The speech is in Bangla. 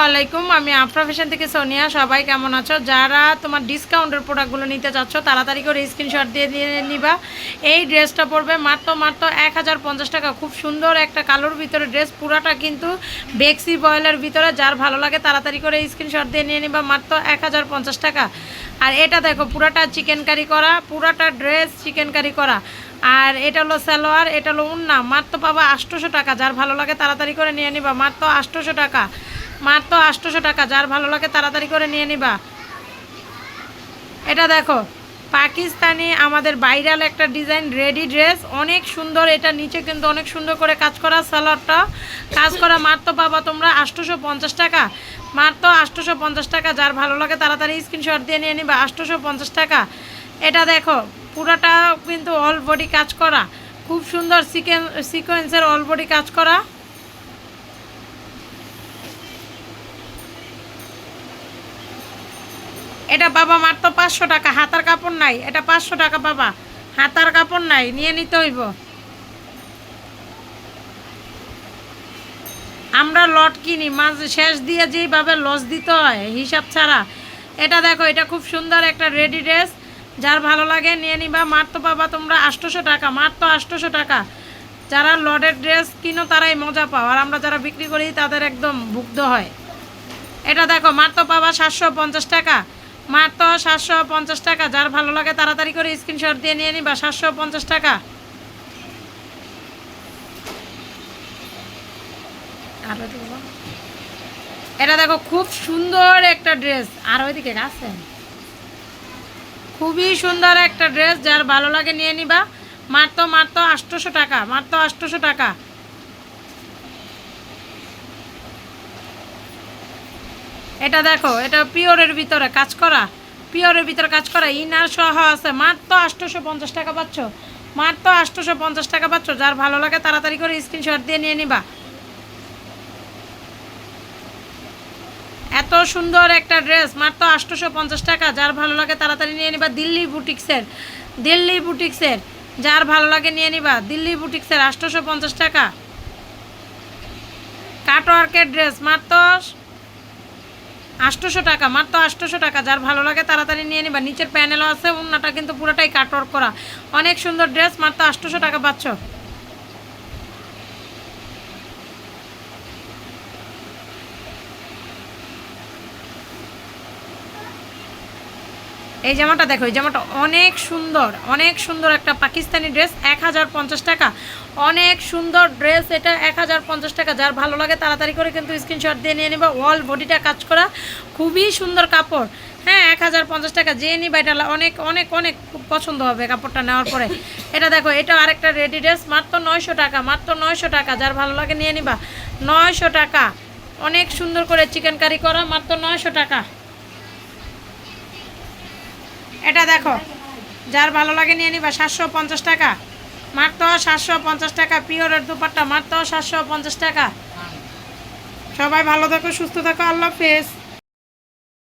আসসালামাইকুম আমি আফরা ফ্যাশন থেকে সোনিয়া। সবাই কেমন আছো? যারা তোমার ডিসকাউন্টের প্রোডাক্টগুলো নিতে চাচ্ছ, তাড়াতাড়ি করে স্ক্রিনশট দিয়ে দিয়ে নিবা। এই ড্রেসটা পড়বে মাত্র মাত্র এক হাজার পঞ্চাশ টাকা। খুব সুন্দর একটা কালোর ভিতরে ড্রেস পুরাটা কিন্তু বেক্সি বয়েলের ভিতরে। যার ভালো লাগে তাড়াতাড়ি করে স্ক্রিনশট দিয়ে নিয়ে নিবা, মাত্র এক হাজার পঞ্চাশ টাকা। আর এটা দেখো, পুরাটা চিকেন কারি করা, পুরাটা ড্রেস চিকেন কারি করা। আর এটা হলো সালোয়ার, এটা হলো উন্না। মাত্র পাবা আটশোশো টাকা। যার ভালো লাগে তাড়াতাড়ি করে নিয়ে নিবা, মাত্র আটশোশো টাকা। মাত্র আটশোশো টাকা, যার ভালো লাগে তাড়াতাড়ি করে নিয়ে নিবা। এটা দেখো, পাকিস্তানি আমাদের ভাইরাল একটা ডিজাইন, রেডি ড্রেস, অনেক সুন্দর, এটা নিচে কিন্তু অনেক সুন্দর করে কাজ করা সালোয়ারটা। কাজ করা মাত্র পাবা তোমরা আটশোশো পঞ্চাশ টাকা। মাত্র আটশোশো পঞ্চাশ টাকা, যার ভালো লাগে তাড়াতাড়ি স্ক্রিনশট দিয়ে নিয়ে নিবা, আটশোশো পঞ্চাশ টাকা। এটা দেখো, পুরোটা কিন্তু অল বডি কাজ করা। খুব সুন্দর সিকেন সিকোয়েন্সের অল বডি কাজ করা। এটা বাবা মাত্র পাঁচশো টাকা, হাতার কাপড় নাই, এটা পাঁচশো টাকা বাবা, হাতার কাপড় নাই, নিয়ে নিতে হইব। আমরা লট কিনি মাঝ শেষ দিয়ে যেইভাবে লস দিতে হয়, হিসাব ছাড়া। এটা দেখো, এটা খুব সুন্দর একটা রেডি ড্রেস, যার ভালো লাগে নিয়ে নিবা। মাত্র পাবা তোমরা আটশোশো টাকা মাত্র আটশোশো টাকা। যারা লডের ড্রেস কিনো, তারাই মজা পাও। আর আমরা যারা বিক্রি করি, তাদের একদম ভুগ্ধ হয়। এটা দেখো মাত্র পাবা সাতশো পঞ্চাশ টাকা। মাত্র সাতশো পঞ্চাশ টাকা, যার ভালো লাগে তাড়াতাড়ি করে স্ক্রিনশট দিয়ে নিয়ে নিবা, সাতশো পঞ্চাশ টাকা। এটা দেখো, খুব সুন্দর একটা ড্রেস আর ওইদিকে আছে? খুবই সুন্দর একটা ড্রেস যার ভালো লাগে নিয়ে নিবা। মাত্র মাত্র আটশোশো টাকা মাত্র আটশোশো টাকা। এটা দেখো, এটা পিওরের ভিতরে কাজ করা, পিওরের ভিতরে কাজ করা। ইনার সহ আছে, মাত্র আটশোশো পঞ্চাশ টাকা পাচ্ছ, মাত্র আটশোশো পঞ্চাশ টাকা পাচ্ছ। যার ভালো লাগে তাড়াতাড়ি করে স্ক্রিনশট দিয়ে নিয়ে নিবা। এত সুন্দর একটা ড্রেস, মাত্র আটশোশো পঞ্চাশ টাকা। যার ভালো লাগে তাড়াতাড়ি নিয়ে নিবা, দিল্লি বুটিক্সের দিল্লি বুটিক্সের। যার ভালো লাগে নিয়ে নিবা, দিল্লি বুটিক্সের আটশোশো পঞ্চাশ টাকা কাটওয়ার্কের ড্রেস মাত্র আটশোশো টাকা, মাত্র আটশোশো টাকা। যার ভালো লাগে তাড়াতাড়ি নিয়ে নিবা। নিচের প্যানেলও আছে ওনাটা কিন্তু পুরোটাই কাটওয়ার্ক করা। অনেক সুন্দর ড্রেস মাত্র আটশোশো টাকা পাচ্ছ। এই জামাটা দেখো, এই জামাটা অনেক সুন্দর অনেক সুন্দর একটা পাকিস্তানি ড্রেস এক হাজার পঞ্চাশ টাকা। অনেক সুন্দর ড্রেস এটা এক হাজার পঞ্চাশ টাকা। যার ভালো লাগে তাড়াতাড়ি করে কিন্তু স্ক্রিনশট দিয়ে নিয়ে নিবা। ওয়াল বডিটা কাজ করা, খুবই সুন্দর কাপড়। হ্যাঁ এক হাজার পঞ্চাশ টাকা, যে নিবা, এটা অনেক অনেক অনেক খুব পছন্দ হবে কাপড়টা নেওয়ার পরে। এটা দেখো এটা আরেকটা রেডি ড্রেস মাত্র নয়শো টাকা, মাত্র নয়শো টাকা। যার ভালো লাগে নিয়ে নিবা। নয়শো টাকা। অনেক সুন্দর করে চিকেন কারি করা, মাত্র নয়শো টাকা। এটা দেখো, যার ভালো লাগে নিয়ে নিবা সাতশো পঞ্চাশ টাকা। মাত্র সাতশো পঞ্চাশ টাকা, পিওরের দুপাট্টা মাত্র সাতশো পঞ্চাশ টাকা। সবাই ভালো থাকো, সুস্থ থাকো, আল্লাহ হাফেজ।